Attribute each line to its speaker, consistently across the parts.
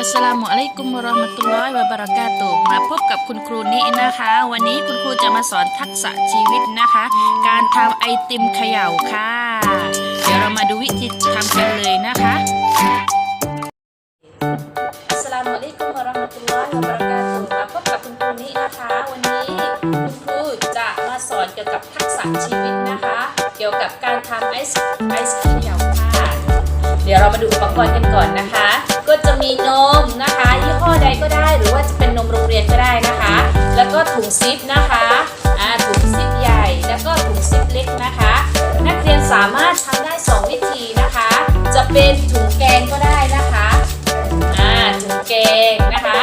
Speaker 1: อัสสลามุอะลัยกุมวะเราะห์มะตุลลอฮิวะบะเรากาตุฮ์มาพบกับคุณครูนี้นะคะ วันนี้คุณครูจะมาสอนทักษะชีวิตนะคะ การทำไอติมเขย่าค่ะ เดี๋ยวเรามาดูวิธีทำกันเลยนะคะอัสสลามุอะลัยกุมวะเราะห์มะตุลลอฮิวะบะเรากาตุฮ์มาพบกับคุณครูนี้นะคะ วันนี้คุณครูจะมาสอนเกี่ยวกับทักษะชีวิตนะคะ เกี่ยวกับการทำไอศไอศเขย่าค่ะ เดี๋ยวเรามาดูอุปกรณ์กันก่อนนะคะ มีนมนะคะยี่ห้อใดก็ได้ หรือว่าจะเป็นนมโรงเรียนก็ได้นะคะ แล้วก็ถุงซิปนะคะอ่าถุงซิปใหญ่ แล้วก็ถุงซิปเล็กนะคะ นักเรียนสามารถทำได้ 2 วิธีนะคะ จะเป็นถุงแกงก็ได้นะคะอ่าถุงแกงนะคะ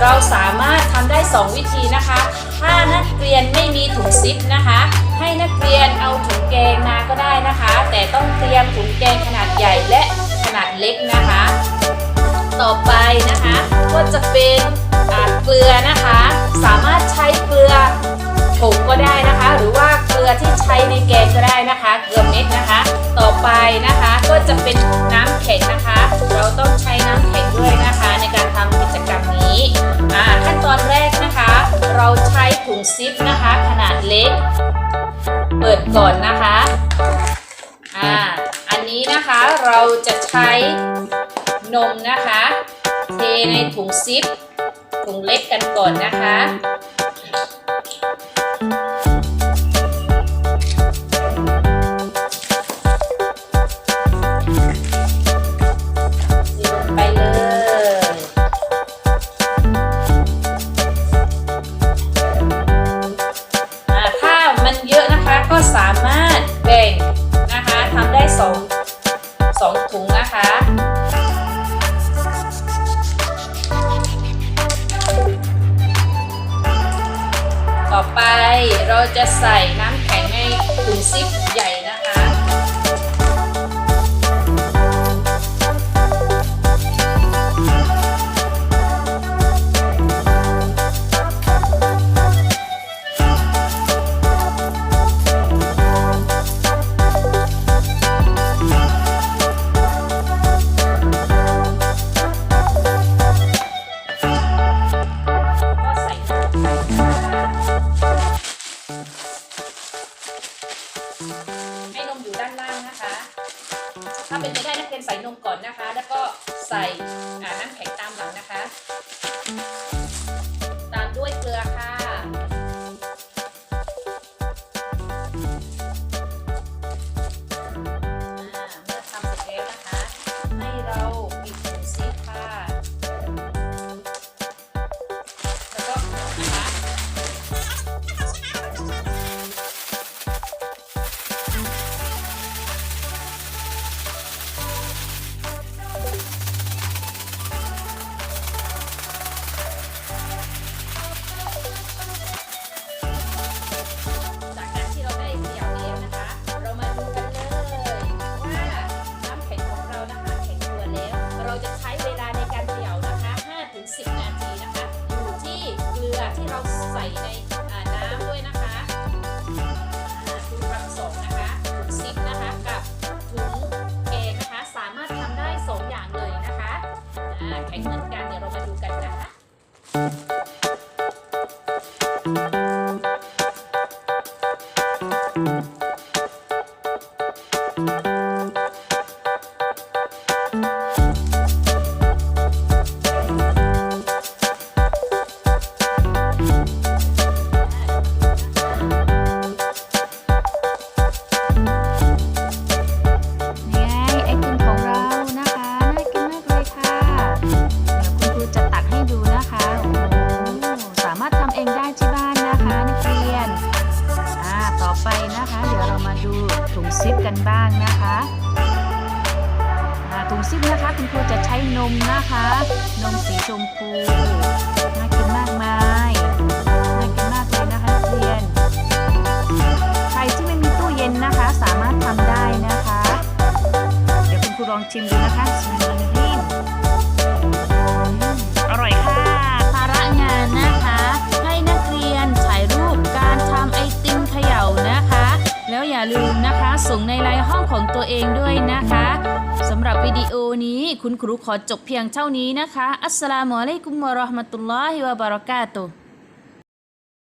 Speaker 1: เราสามารถทำได้ 2 วิธีนะคะ ถ้านักเรียนไม่มีถุงซิปนะคะให้นักเรียนเอาถุงแกงมาก็ได้นะคะ แต่ต้องเตรียมถุงแกงขนาดใหญ่และขนาดเล็กนะคะ ต่อไปนะคะ ก็จะเป็นเกลือนะคะ สามารถใช้เกลือผงก็ได้นะคะ หรือว่าเกลือที่ใช้ในแกงก็ได้นะคะ เกลือเม็ดนะคะ ต่อไปนะคะก็จะเป็นน้ำแข็งนะคะ เราต้องใช้น้ำแข็งด้วยนะคะ ในการทำกิจกรรมนี้ขั้นตอนแรกนะคะ เราใช้ถุงซิปนะคะ ขนาดเล็ก เปิดก่อนนะคะอ่าอันนี้นะคะเราจะใช้ นมนะคะ เทในถุงซิปถุงเล็กกันก่อนนะคะ ต่อไปเราจะใส่น้ำแข็งในถุงซิปใหญ่ จะได้นักเรียนใส่นมก่อนนะคะ แล้วก็ใส่น้ำแข็ง นี่ไกันบ้างนะคะ
Speaker 2: ถุงซิปนะคะคุณครูจะใช้นมนะคะ นมสีชมพูน่ากินมากมายน่ากินมากเลยนะคะนักเรียน ใครที่ไม่มีตู้เย็นนะคะ สามารถทำได้นะคะ เดี๋ยวคุณครูลองชิมดูนะคะ
Speaker 1: ของตัวเองด้วยนะคะ
Speaker 2: สำหรับวิดีโอนี้คุณครูขอจบเพียงเท่านี้นะคะ อัสสลามุอะลัยกุมวะเราะห์มะตุลลอฮิวะบะเราะกาตุฮ์